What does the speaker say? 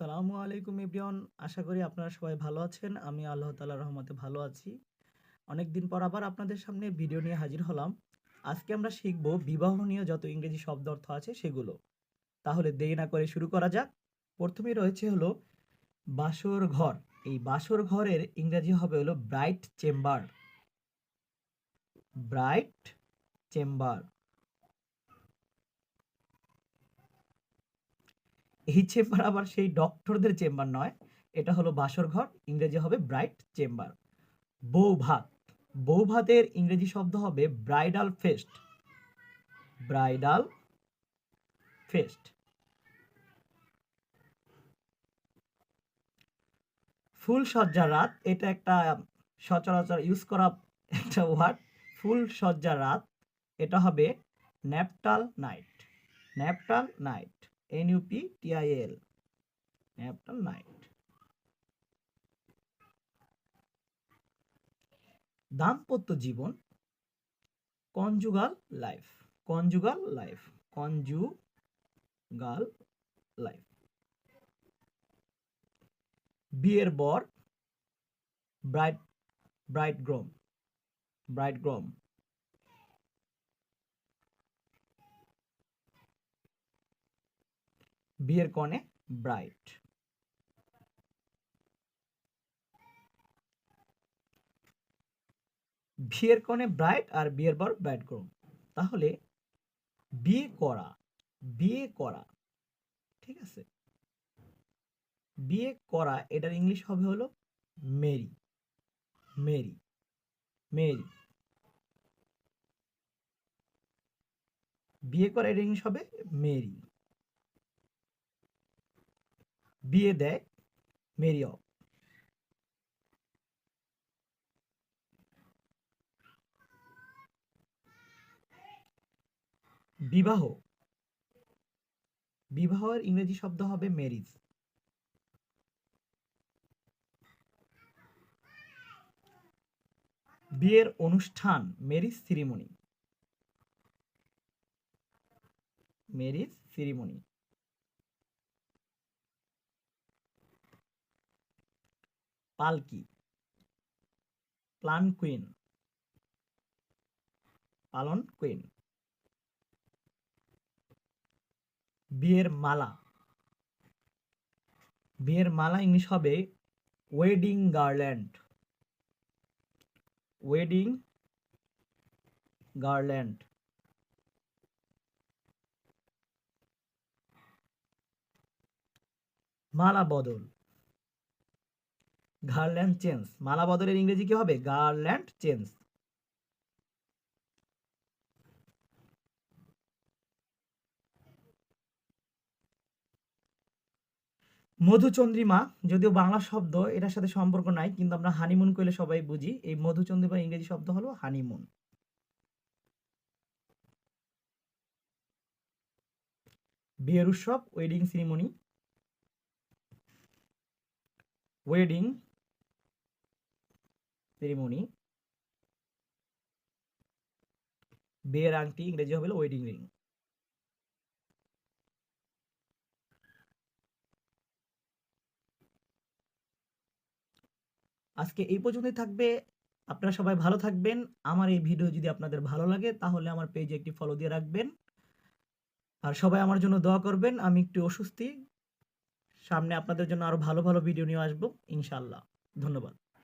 আসসালামু আলাইকুম এভরিওয়ান। আশা করি আপনারা সবাই ভালো আছেন। আমি আল্লাহ তাআলার রহমতে ভালো আছি। অনেকদিন পর আবার আপনাদের সামনে ভিডিও নিয়ে হাজির হলাম। আজকে আমরা শিখব বিবাহ নিয়ে যত ইংরেজি শব্দ অর্থ আছে সেগুলো। তাহলে দেরি না করে শুরু করা যাক। প্রথমে রয়েছে হলো বাসর ঘর। এই বাসর ঘরের ইংরেজি হবে হলো ব্রাইট চেম্বার। Bright chamber. এই চেম্বার আবার সেই ডক্টরদের চেম্বার নয়, এটা হলো বাসর ঘর, ইংরেজি হবে ব্রাইট চেম্বার। বউ ভাত, বউ ভাতের ইংরেজি শব্দ হবে ব্রাইডাল ফেস্ট। Bridal feast. ফুল সজ্জা রাত, এটা একটা সচরাচর ইউজ করা একটা ওয়ার্ড ফুল সজ্জা রাত, এটা হবে nuptial night. Nuptial night. N U P T I L nuptial night. দাম্পত্য জীবন, conjugal life conjugal life conjugal life. বিয়ের বর bride bride groom bride groom বিয়ের কনে ব্রাইট। বিয়ের কনে ব্রাইট আর বিয়ের বর ব্রাইড গ্রোম তাহলে বিয়ে করা বিয়ে করা, ঠিক আছে? বিয়ে করা, এটার ইংলিশ হবে হলো মেরি মেরি মেরি। বিয়ে করা, এটার ইংলিশ হবে মেরি। বিয়ে দেয় মেরি অফ বিবাহ। বিবাহের ইংরেজি শব্দ হবে ম্যারিজ বিয়ের অনুষ্ঠান ম্যারিজ সিরিমনি ম্যারিজ সিরিমনি পালকি। Palanquin. Palanquin. বিয়ের মালা। বিয়ের মালা ইংলিশ হবে ওয়েডিং গার্ল্যান্ড ওয়েডিং গার্ল্যান্ড মালা বদল। Garland change. মালা বদলের ইংরেজি কি হবে? Garland change. মধুচন্দ্রিমা, যদিও বাংলা শব্দ এটার সাথে সম্পর্ক নাই, কিন্তু আমরা হানিমুন কইলে সবাই বুঝি, এই মধুচন্দ্রিমা ইংরেজি শব্দ হলো হানিমুন বিয়ের উৎসব ওয়েডিং সিরিমনি ওয়েডিং সেরিমনি বিয়ের আংটি ইংরেজি হবে ওয়েডিং রিং আজকে এই পর্যন্তই থাকবে। আপনারা সবাই ভালো থাকবেন। আমার এই ভিডিও যদি আপনাদের ভালো লাগে, তাহলে আমার পেজে একটি ফলো দিয়ে রাখবেন। আর সবাই আমার জন্য দোয়া করবেন। আমি একটু অসুস্থি সামনে আপনাদের জন্য আরও ভালো ভালো ভিডিও নিয়ে আসব ইনশাল্লাহ ধন্যবাদ।